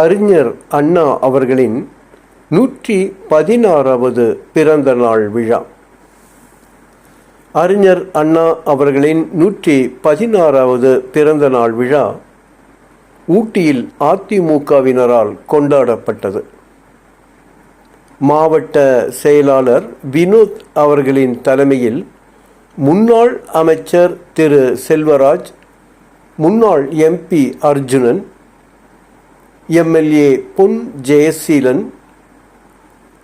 அறிஞர் அண்ணா அவர்களின் நூற்றி பதினாறாவது பிறந்த நாள் விழா. அறிஞர் அண்ணா அவர்களின் நூற்றி பதினாறாவது பிறந்த நாள் விழா ஊட்டியில் அதிமுகவினரால் கொண்டாடப்பட்டது. மாவட்ட செயலாளர் வினோத் அவர்களின் தலைமையில் முன்னாள் அமைச்சர் திரு செல்வராஜ் முன்னாள் எம்பி அர்ஜுனன் எம்எல்ஏ பொன் ஜெயசீலன்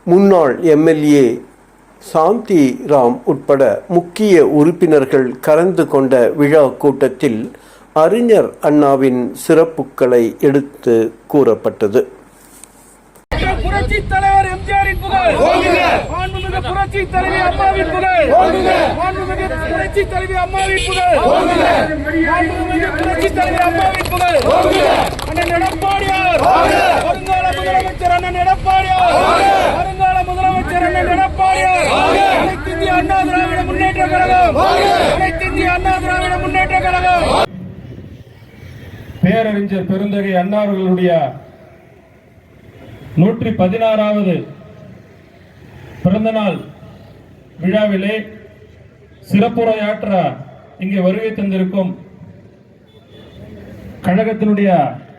முன்னாள் எம்எல்ஏ சாந்தி ராம் உட்பட முக்கிய உறுப்பினர்கள் கலந்து கொண்ட விழா கூட்டத்தில் அறிஞர் அண்ணாவின் சிறப்புகளை எடுத்து கூறப்பட்டது. புரட்சி தலைவர் எம்ஜிஆரின் புகழ். மாண்புமிகு புரட்சி தலைவி அம்மாவின் புகழ் மாண்புமிகு புரட்சி தலைவி அம்மாவின் புகழ் மாண்புமிகு புரட்சி தலைவி அம்மாவின் புகழ் அண்ணன் எடப்பாடியார். வருங்கால முதலமைச்சர் அண்ணன் எடப்பாடியார். வருங்கால முதலமைச்சர் அண்ணன் எடப்பாடியார். அனைத்து இந்திய அண்ணா திராவிட முன்னேற்ற கழகம். அனைத்து இந்திய அண்ணா திராவிட முன்னேற்ற கழகம். பேரறிஞர் பெருந்தகை அண்ணா அவர்களுடைய நூற்றி பதினாறாவது பிறந்தநாள் விழாவிலே சிறப்புரையாற்ற இங்கே வருகை தந்திருக்கும் கழகத்தினுடைய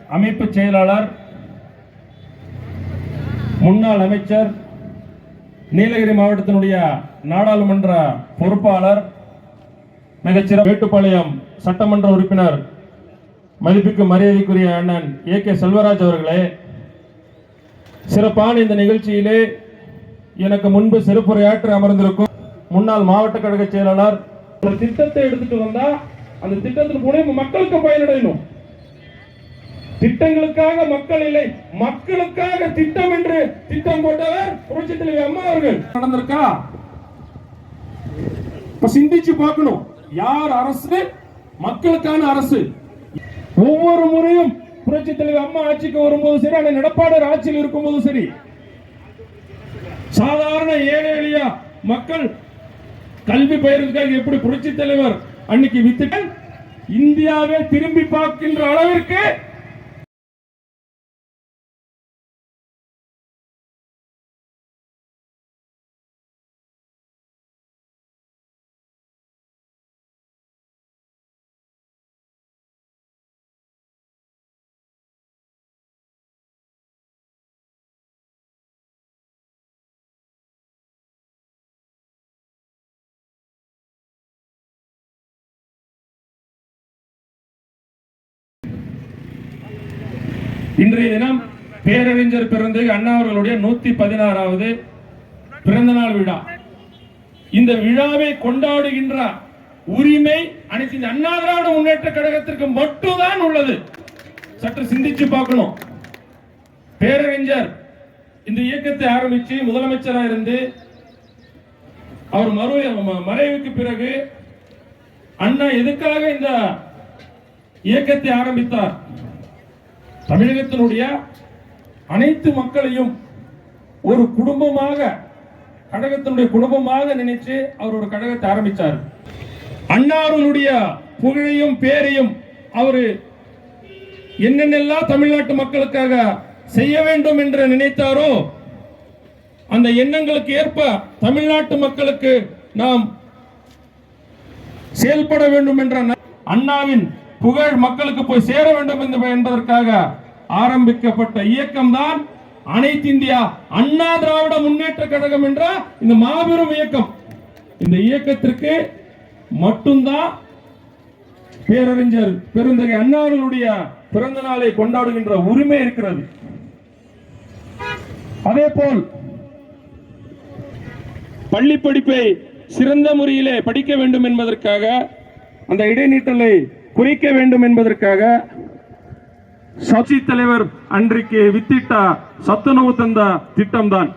அமைப்பு செயலாளர் முன்னாள் அமைச்சர் நீலகிரி மாவட்டத்தினுடைய நாடாளுமன்ற பொறுப்பாளர் மிகச்சிற மேட்டுப்பாளையம் சட்டமன்ற உறுப்பினர் மதிப்புக்கு மரியாதைக்குரிய அண்ணன் ஏ கே செல்வராஜ் அவர்களே சிறப்பான இந்த நிகழ்ச்சியிலே எனக்கு முன்பு சிறப்புரையாற்ற அமர்ந்திருக்கும் முன்னாள் மாவட்ட கழக செயலாளர். ஒரு திட்டத்தை எடுத்துட்டு வந்தா அந்த திட்டத்தின் மூலியம் மக்களுக்கு பயனடையணும். திட்டங்களுக்காக மக்கள் இல்லை மக்களுக்காக திட்டம் என்று திட்டம் போட்டவர் புரட்சி தலைவி அம்மா அவர்கள். நடந்திருக்கா? இப்ப சிந்திச்சு பார்க்கணும். யார் அரசு? மக்களுக்கான அரசு. ஒவ்வொரு முறையும் புரட்சி தலைவர் அம்மா ஆட்சிக்கு வரும்போது சரி அண்ணன் எடப்பாடி ஆட்சியில் இருக்கும்போது சரி சாதாரண ஏழை எளிய மக்கள் கல்வி பயிர்களுக்காக எப்படி புரட்சி தலைவர் அன்னைக்கு வித்துட்டு இந்தியாவே திரும்பி பார்க்கின்ற அளவிற்கு இன்றைய தினம் பேரறிஞர் பிறந்த அண்ணா அவர்களுடைய நூத்தி பதினாறாவது பிறந்தநாள் விழா. இந்த விழாவை கொண்டாடுகின்ற உரிமை அனைத்து இந்த அண்ணா திராவிட முன்னேற்ற கழகத்திற்கு மட்டும்தான் உள்ளது. சற்று சிந்திச்சு பார்க்கணும். பேரறிஞர் இந்த இயக்கத்தை ஆரம்பிச்சு முதலமைச்சராக இருந்து அவர் மறு மறைவுக்கு பிறகு அண்ணா எதுக்காக இந்த இயக்கத்தை ஆரம்பித்தார்? தமிழகத்தினுடைய அனைத்து மக்களையும் ஒரு குடும்பமாக கழகத்தினுடைய குடும்பமாக நினைச்சு அவர் ஒரு கழகத்தை ஆரம்பிச்சார். அன்னாருடைய புகழையும் பேரையும் அவர் என்னென்னெல்லாம் தமிழ்நாட்டு மக்களுக்காக செய்ய வேண்டும் என்று நினைத்தாரோ அந்த எண்ணங்களுக்கு ஏற்ப தமிழ்நாட்டு மக்களுக்கு நாம் செயல்பட வேண்டும் என்ற அண்ணாவின் புகழ் மக்களுக்கு போய் சேர வேண்டும் என்பதற்காக ஆரம்பிக்கப்பட்ட இயக்கம்தான் அனைத்து இந்தியா அண்ணா திராவிட முன்னேற்ற கழகம் என்ற இந்த மாபெரும் இயக்கம். இந்த இயக்கத்திற்கு மட்டும்தான் பேரறிஞர் பெருந்தகை அண்ணாவர்களுடைய பிறந்த நாளை கொண்டாடுகின்ற உரிமை இருக்கிறது. அதே போல் பள்ளி படிப்பை சிறந்த முறையிலே படிக்க வேண்டும் என்பதற்காக அந்த இடைநீட்டலை குறிக்க வேண்டும் என்பதற்காக சச்சி தலைவர் அன்றைக்கு வித்திட்ட சத்துணவு தந்த திட்டம்தான்.